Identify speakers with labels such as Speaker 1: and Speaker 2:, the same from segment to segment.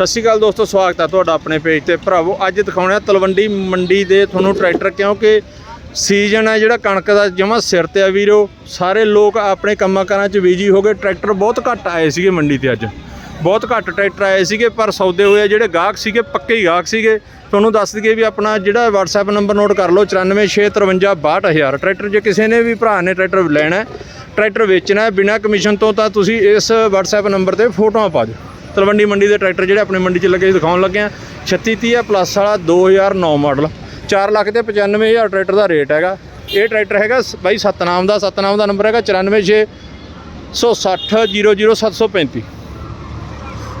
Speaker 1: ਸਤਿ ਸ਼੍ਰੀ ਅਕਾਲ ਦੋਸਤੋ, ਸਵਾਗਤ ਹੈ ਤੁਹਾਡਾ ਆਪਣੇ ਪੇਜ ਤੇ। ਭਰਾਵੋ, ਅੱਜ ਦਿਖਾਉਣੇ ਆ ਤਲਵੰਡੀ ਮੰਡੀ ਦੇ ਤੁਹਾਨੂੰ ਟਰੈਕਟਰ ਕਿਉਂਕਿ ਸੀਜ਼ਨ ਹੈ ਜਿਹੜਾ ਕਣਕ ਦਾ ਜਮਾ ਸਿਰ ਤੇ ਆ ਵੀਰੋ। ਸਾਰੇ ਲੋਕ ਆਪਣੇ ਕੰਮਾਂ ਕਾਰਾਂ 'ਚ ਬਿਜ਼ੀ ਹੋ ਗਏ। ਟਰੈਕਟਰ ਬਹੁਤ ਘੱਟ ਆਏ ਸੀਗੇ ਮੰਡੀ ਤੇ ਅੱਜ। ਬਹੁਤ ਘੱਟ ਟਰੈਕਟਰ ਆਏ ਸੀਗੇ, ਪਰ ਸੌਦੇ ਹੋਏ ਜਿਹੜੇ ਗਾਹਕ ਸੀਗੇ, ਪੱਕੇ ਹੀ ਗਾਹਕ ਸੀਗੇ। ਤੁਹਾਨੂੰ ਦੱਸ ਦਈਏ ਵੀ ਆਪਣਾ ਜਿਹੜਾ WhatsApp ਨੰਬਰ ਨੋਟ ਕਰ ਲਓ 9465562000 ਟਰੈਕਟਰ ਜੇ ਕਿਸੇ ਨੇ ਵੀ ਭਰਾ ਨੇ ਟਰੈਕਟਰ ਲੈਣਾ ਟਰੈਕਟਰ ਵੇਚਣਾ ਹੈ, ਬਿਨਾਂ ਕਮਿਸ਼ਨ ਤੋਂ ਤਾਂ ਤੁਸੀਂ ਇਸ WhatsApp ਨੰਬਰ ਤੇ ਫੋਟੋਆਂ ਪਾ ਦਿਓ। ਤਲਵੰਡੀ ਮੰਡੀ ਦੇ ਟਰੈਕਟਰ ਜਿਹੜੇ ਆਪਣੀ ਮੰਡੀ 'ਚ ਲੱਗੇ ਦਿਖਾਉਣ ਲੱਗੇ ਆ। 3630 ਪਲੱਸ ਵਾਲਾ 2009 ਮਾਡਲ 4 ਲੱਖ ਤੇ 95000 ਟਰੈਕਟਰ ਦਾ ਰੇਟ ਹੈਗਾ। ਇਹ ਟਰੈਕਟਰ ਹੈਗਾ ਸ- ਬਾਈ ਸਤਨਾਮ ਦਾ ਸਤਨਾਮ ਦਾ ਨੰਬਰ ਹੈਗਾ 9460 00735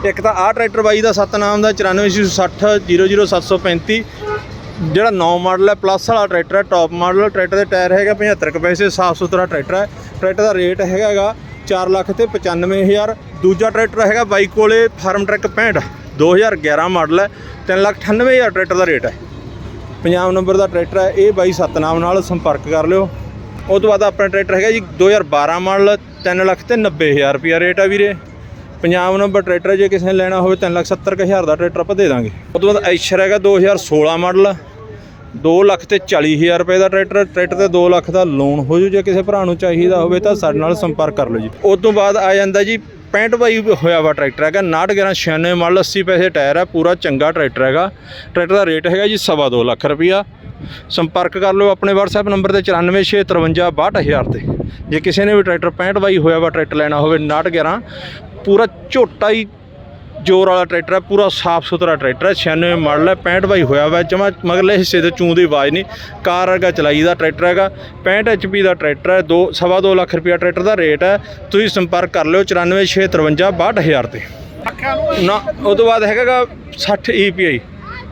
Speaker 1: ਇੱਕ ਤਾਂ ਆਹ ਟਰੈਕਟਰ ਬਾਈ ਦਾ ਸਤਨਾਮ ਦਾ 9460 00735 ਜਿਹੜਾ 9 ਮਾਡਲ ਹੈ ਪਲੱਸ ਵਾਲਾ ਟਰੈਕਟਰ ਹੈ ਟੌਪ ਮਾਡਲ ਟਰੈਕਟਰ ਦੇ ਟਾਇਰ ਹੈਗਾ 75 ਕੁ ਪੈਸੇ, ਸਾਫ਼ ਸੁਥਰਾ ਟਰੈਕਟਰ ਹੈ। ਟਰੈਕਟਰ ਦਾ ਰੇਟ ਹੈਗਾ 4 ਲੱਖ ਤੇ 95000 ਦੂਜਾ ਟਰੈਕਟਰ ਹੈਗਾ ਬਾਈਕ ਕੋਲੇ ਫਾਰਮ ਟਰੈਕ 65 2011 ਮਾਡਲ ਹੈ 3 ਲੱਖ 98000 ਟਰੈਕਟਰ ਦਾ ਰੇਟ ਹੈ। ਪੰਜਾਬ ਨੰਬਰ ਦਾ ਟਰੈਕਟਰ ਹੈ, ਇਹ ਬਾਈ ਸਤਨਾਮ ਨਾਲ ਸੰਪਰਕ ਕਰ ਲਿਓ। ਉਹ ਤੋਂ ਬਾਅਦ ਆਪਣਾ ਟਰੈਕਟਰ ਹੈਗਾ ਜੀ 2012 ਮਾਡਲ 3 ਲੱਖ ਤੇ 90000 ਰੁਪਿਆ ਰੇਟ ਹੈ ਵੀਰੇ। ਪੰਜਾਬ ਨੰਬਰ ਟਰੈਕਟਰ ਜੇ ਕਿਸੇ ਨੇ ਲੈਣਾ ਹੋਵੇ 3 ਲੱਖ 70 ਕੁ ਹਜ਼ਾਰ ਦਾ ਟਰੈਕਟਰ ਆਪਾਂ ਦੇ ਦਾਂਗੇ। ਉਹ ਤੋਂ ਬਾਅਦ ਐਸ਼ਰ ਹੈਗਾ 2016 ਮਾਡਲ 2 ਲੱਖ ਤੇ 40000 ਰੁਪਏ ਦਾ ਟਰੈਕਟਰ ਟਰੈਕਟਰ ਤੇ 2 ਲੱਖ ਦਾ ਲੋਨ ਹੋ ਜੂ, ਜੇ ਕਿਸੇ ਭਰਾ ਨੂੰ ਚਾਹੀਦਾ ਹੋਵੇ ਤਾਂ ਸਾਡੇ ਨਾਲ ਸੰਪਰਕ ਕਰ ਲਓ ਜੀ। ਉਸ ਤੋਂ ਬਾਅਦ ਆ ਜਾਂਦਾ ਜੀ 65 ਬਾਈ ਹੋਇਆ ਵਾ ਟਰੈਕਟਰ ਹੈਗਾ 91196 ਮਾਡਲ 80 ਪੈਸੇ ਟਾਇਰ ਹੈ ਪੂਰਾ ਚੰਗਾ ਟਰੈਕਟਰ ਹੈਗਾ। ਟਰੈਕਟਰ ਦਾ ਰੇਟ ਹੈਗਾ ਜੀ ਸਵਾ ਦੋ ਲੱਖ ਰੁਪਈਆ ਸੰਪਰਕ ਕਰ ਲਓ ਆਪਣੇ WhatsApp ਨੰਬਰ ਤੇ 9465562000 ਤੇ। ਜੇ ਕਿਸੇ ਨੇ ਵੀ ਟਰੈਕਟਰ 65 ਬਾਈ ਹੋਇਆ ਵਾ ਟਰੈਕਟਰ ਲੈਣਾ ਹੋਵੇ 911 ਪੂਰਾ ਝੋਟਾ ਹੀ ਜੋਰ ਵਾਲਾ ਟਰੈਕਟਰ ਹੈ, ਪੂਰਾ ਸਾਫ਼ ਸੁਥਰਾ ਟਰੈਕਟਰ ਹੈ 96 ਮਾਡਲ ਹੈ 65 ਬਾਈ ਹੋਇਆ ਵਾ ਜਮਾ ਮਗਲੇ ਹਿੱਸੇ ਤੇ ਚੂੰ ਦੀ ਆਵਾਜ਼ ਨਹੀਂ, ਕਾਰ ਵਰਗਾ ਚਲਾਈ ਦਾ ਟਰੈਕਟਰ ਹੈਗਾ 65 HP ਦਾ ਟਰੈਕਟਰ ਹੈ, ਦੋ, ਸਵਾ ਦੋ ਲੱਖ ਰੁਪਿਆ ਟਰੈਕਟਰ ਦਾ ਰੇਟ ਹੈ, ਤੁਸੀਂ ਸੰਪਰਕ ਕਰ ਲਿਓ 9465562000 ਤੇ। ਨਾ ਉਹ ਤੋਂ ਬਾਅਦ ਹੈਗਾਗਾ 60 EPI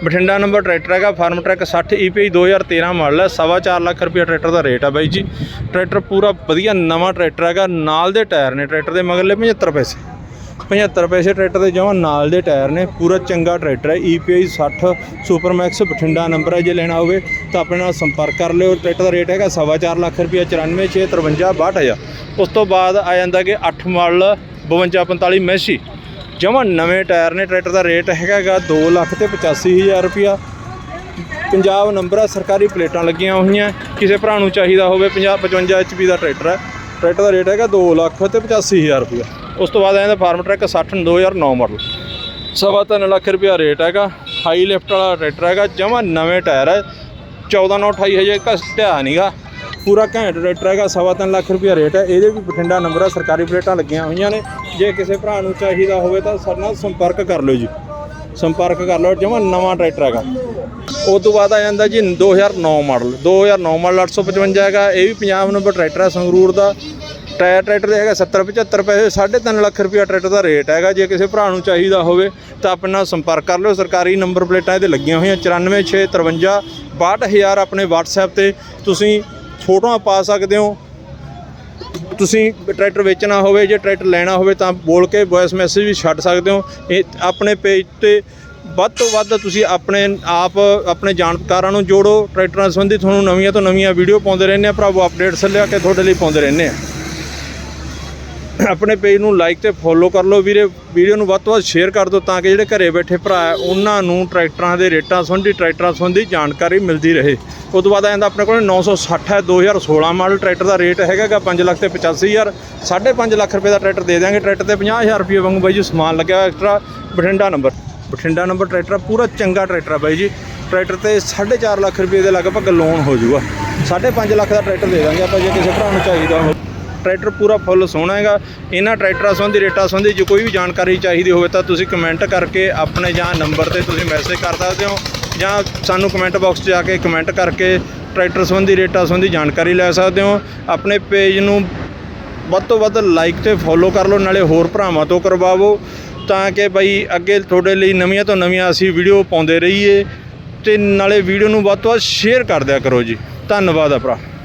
Speaker 1: ਬਠਿੰਡਾ ਨੰਬਰ ਟਰੈਕਟਰ ਹੈਗਾ, ਫਾਰਮ ਟਰੈਕ 60 EPI 2013 ਮਾਡਲ ਹੈ, ਸਵਾ ਚਾਰ ਲੱਖ ਰੁਪਿਆ ਟਰੈਕਟਰ ਦਾ ਰੇਟ ਹੈ ਬਾਈ ਜੀ। ਟਰੈਕਟਰ ਪੂਰਾ ਵਧੀਆ ਨਵਾਂ ਟਰੈਕਟਰ ਹੈਗਾ, ਨਾਲ ਦੇ ਟਾਇਰ ਨੇ ਟਰੈਕਟਰ ਦੇ ਮਗਰਲੇ 75 ਪੈਸੇ। 75 ਪੈਸੇ ਟਰੈਕਟਰ ਦੇ ਜਮਾਂ ਨਾਲ ਦੇ ਟਾਇਰ ਨੇ, ਪੂਰਾ ਚੰਗਾ ਟਰੈਕਟਰ ਹੈ। EPI 60 ਸੁਪਰਮੈਕਸ ਬਠਿੰਡਾ ਨੰਬਰ ਹੈ, ਜੇ ਲੈਣਾ ਹੋਵੇ ਤਾਂ ਆਪਣੇ ਨਾਲ ਸੰਪਰਕ ਕਰ ਲਿਓ। ਟਰੈਕਟਰ ਦਾ ਰੇਟ ਹੈਗਾ ਸਵਾ ਚਾਰ ਲੱਖ ਰੁਪਏ 9465562000 ਉਸ ਤੋਂ ਬਾਅਦ ਆ ਜਾਂਦਾ ਕਿ 8 ਮਾਡਲ 5245 ਮੈਸੀ। ਜਮਾਂ ਨਵੇਂ ਟਾਇਰ ਨੇ, ਟਰੈਕਟਰ ਦਾ ਰੇਟ ਹੈਗਾਗਾ 2 ਲੱਖ ਤੇ 85000 ਰੁਪਿਆ ਪੰਜਾਬ ਨੰਬਰ ਆ, ਸਰਕਾਰੀ ਪਲੇਟਾਂ ਲੱਗੀਆਂ ਹੋਈਆਂ। ਕਿਸੇ ਭਰਾ ਨੂੰ ਚਾਹੀਦਾ ਹੋਵੇ 50 55 HP ਦਾ ਟਰੈਕਟਰ ਹੈ। ਟਰੈਕਟਰ ਦਾ ਰੇਟ ਹੈਗਾ 2 ਲੱਖ ਤੇ 85000 ਰੁਪਿਆ ਉਸ ਤੋਂ ਬਾਅਦ ਆ ਜਾਂਦਾ ਫਾਰਮ ਟਰੈਕ 60 2009 ਮਾਡਲ। ਸਵਾ ਤਿੰਨ ਲੱਖ ਰੁਪਿਆ ਰੇਟ ਹੈਗਾ। ਹਾਈ ਲਿਫਟ ਵਾਲਾ ਟਰੈਕਟਰ ਹੈਗਾ। ਜਮਾ ਨਵੇਂ ਟਾਇਰ ਹੈ। 14 9 28 ਹਜੇ ਘਟਿਆ ਨਹੀਂਗਾ ਪੂਰਾ ਘੈਂਟ ਟਰੈਕਟਰ ਹੈਗਾ। ਸਵਾ ਤਿੰਨ ਲੱਖ ਰੁਪਿਆ ਰੇਟ ਹੈ। ਇਹਦੇ ਵੀ ਬਠਿੰਡਾ ਨੰਬਰ ਆ ਸਰਕਾਰੀ ਪਲੇਟਾਂ ਲੱਗੀਆਂ ਹੋਈਆਂ ਨੇ। ਜੇ ਕਿਸੇ ਭਰਾ ਨੂੰ ਚਾਹੀਦਾ ਹੋਵੇ ਤਾਂ ਸਾਡੇ ਨਾਲ ਸੰਪਰਕ ਕਰ ਲਿਓ ਜੀ। ਸੰਪਰਕ ਕਰ ਲਓ। ਜਮਾਂ ਨਵਾਂ ਟਰੈਕਟਰ ਹੈਗਾ। ਉਸ ਤੋਂ ਬਾਅਦ ਆ ਜਾਂਦਾ ਜੀ 2009 ਮਾਡਲ। 2009 ਮਾਡਲ 855 ਹੈਗਾ। ਇਹ ਵੀ ਪੰਜਾਬ ਨੰਬਰ ਟਰੈਕਟਰ ਹੈ ਸੰਗਰੂਰ ਦਾ। ਟਾਇਰ ਟਰੈਕਟਰ ਦੇ ਹੈਗਾ 70 75 ਪੈਸੇ 3.5 ਲੱਖ ਰੁਪਇਆ ਟਰੈਕਟਰ ਦਾ ਰੇਟ ਹੈਗਾ। ਜੇ ਕਿਸੇ ਭਰਾ ਨੂੰ ਚਾਹੀਦਾ ਹੋਵੇ ਤਾਂ ਆਪਣੇ ਨਾਲ ਸੰਪਰਕ ਕਰ ਲਿਓ। ਸਰਕਾਰੀ ਨੰਬਰ ਪਲੇਟਾਂ ਇਹਦੇ ਲੱਗੀਆਂ ਹੋਈਆਂ 94653 62000 ਆਪਣੇ WhatsApp ਤੇ ਤੁਸੀਂ ਫੋਟੋਆਂ ਪਾ ਸਕਦੇ ਹੋ। ਤੁਸੀਂ ਟਰੈਕਟਰ ਵੇਚਣਾ ਹੋਵੇ ਜੇ ਟਰੈਕਟਰ ਲੈਣਾ ਹੋਵੇ ਤਾਂ ਬੋਲ ਕੇ ਵੌਇਸ ਮੈਸੇਜ ਵੀ ਛੱਡ ਸਕਦੇ ਹੋ। ਇਹ ਆਪਣੇ ਪੇਜ ਤੇ ਵੱਧ ਤੋਂ ਵੱਧ ਤੁਸੀਂ ਆਪਣੇ ਆਪ, ਆਪਣੇ ਜਾਣਕਾਰਾਂ ਨੂੰ ਜੋੜੋ। ਟਰੈਕਟਰਾਂ ਸੰਬੰਧੀ ਤੁਹਾਨੂੰ ਨਵੀਆਂ ਤੋਂ ਨਵੀਆਂ ਵੀਡੀਓ ਪਾਉਂਦੇ ਰਹਿੰਦੇ ਆ ਭਰਾਵੋ ਅਪਡੇਟਸ ਲਿਆ ਕੇ ਤੁਹਾਡੇ ਲਈ ਪਾਉਂਦੇ ਰਹਿੰਦੇ ਆ ਆਪਣੇ ਪੇਜ ਨੂੰ ਲਾਈਕ ਤੇ ਫੋਲੋ ਕਰ ਲਓ ਵੀਰੇ। ਵੀਡੀਓ ਨੂੰ ਵੱਧ ਤੋਂ ਵੱਧ ਸ਼ੇਅਰ ਕਰ ਦਿਓ ਤਾਂ ਕਿ ਜਿਹੜੇ ਘਰੇ ਬੈਠੇ ਭਰਾ ਹੈ ਉਹਨਾਂ ਨੂੰ ਟਰੈਕਟਰਾਂ ਦੇ ਰੇਟਾਂ ਸੰਬੰਧੀ ਟਰੈਕਟਰਾਂ ਸੰਬੰਧੀ ਜਾਣਕਾਰੀ ਮਿਲਦੀ ਰਹੇ। ਉਸ ਤੋਂ ਬਾਅਦ ਆ ਜਾਂਦਾ ਆਪਣੇ ਕੋਲ 960 ਹੈ 2016 ਮਾਡਲ ਟਰੈਕਟਰ ਦਾ ਰੇਟ ਹੈਗਾਗਾ 5 ਲੱਖ ਤੇ 85000 5.5 ਲੱਖ ਰੁਪਏ ਦਾ ਟਰੈਕਟਰ ਦੇ ਦਿਆਂਗੇ। ਟਰੈਕਟਰ ਤੇ 50000 ਰੁਪਏ ਵਾਂਗੂ ਬਾਈ ਜੀ ਸਮਾਨ ਲੱਗਿਆ extra Bathinda number. Bathinda number tractor ਆ, ਪੂਰਾ ਚੰਗਾ ਟਰੈਕਟਰ ਆ ਬਾਈ ਜੀ। ਟਰੈਕਟਰ ਤੇ 4.5 ਲੱਖ ਰੁਪਏ ਦੇ ਲਗਭਗ ਲੋਨ ਹੋ ਜਾਊਗਾ। 5.5 ਲੱਖ ਦਾ ਟਰੈਕਟਰ ਦੇ ਦਾਂਗੇ ਆਪਾਂ ਜੇ ਕਿਸੇ ਭਰਾ ਨੂੰ ਚਾਹੀਦਾ ਹੋ ਟਰੈਕਟਰ ਪੂਰਾ ਫੁੱਲ ਸੋਹਣਾ ਹੈਗਾ। ਇਹਨਾਂ ਟਰੈਕਟਰਾਂ ਸੰਬੰਧੀ, ਰੇਟਾਂ ਸੰਬੰਧੀ ਜੇ ਕੋਈ ਵੀ ਜਾਣਕਾਰੀ ਚਾਹੀਦੀ ਹੋਵੇ ਤਾਂ ਤੁਸੀਂ ਕਮੈਂਟ ਕਰਕੇ ਆਪਣੇ ਜਾਂ ਨੰਬਰ ਤੇ ਤੁਸੀਂ ਮੈਸੇਜ ਕਰ ਸਕਦੇ ਹੋ ਜਾਂ ਸਾਨੂੰ ਕਮੈਂਟ ਬਾਕਸ 'ਚ ਜਾ ਕੇ ਕਮੈਂਟ ਕਰਕੇ ਟਰੈਕਟਰ ਸੰਬੰਧੀ, ਰੇਟਾਂ ਸੰਬੰਧੀ ਜਾਣਕਾਰੀ ਲੈ ਸਕਦੇ ਹੋ। ਆਪਣੇ ਪੇਜ ਨੂੰ ਵੱਧ ਤੋਂ ਵੱਧ ਲਾਈਕ ਤੇ ਫੋਲੋ ਕਰ ਲਓ, ਨਾਲੇ ਹੋਰ ਭਰਾਵਾਂ ਤੋਂ ਕਰਵਾਵੋ ਤਾਂ ਕਿ ਬਈ ਅੱਗੇ ਤੁਹਾਡੇ ਲਈ ਨਵੀਆਂ ਤੋਂ ਨਵੀਆਂ ਅਸੀਂ ਵੀਡੀਓ ਪਾਉਂਦੇ ਰਹੀਏ ਤੇ ਨਾਲੇ ਵੀਡੀਓ ਨੂੰ ਵੱਧ ਤੋਂ ਵੱਧ ਸ਼ੇਅਰ ਕਰ ਦਿਆ ਕਰੋ ਜੀ। ਧੰਨਵਾਦ ਆ ਭਰਾ।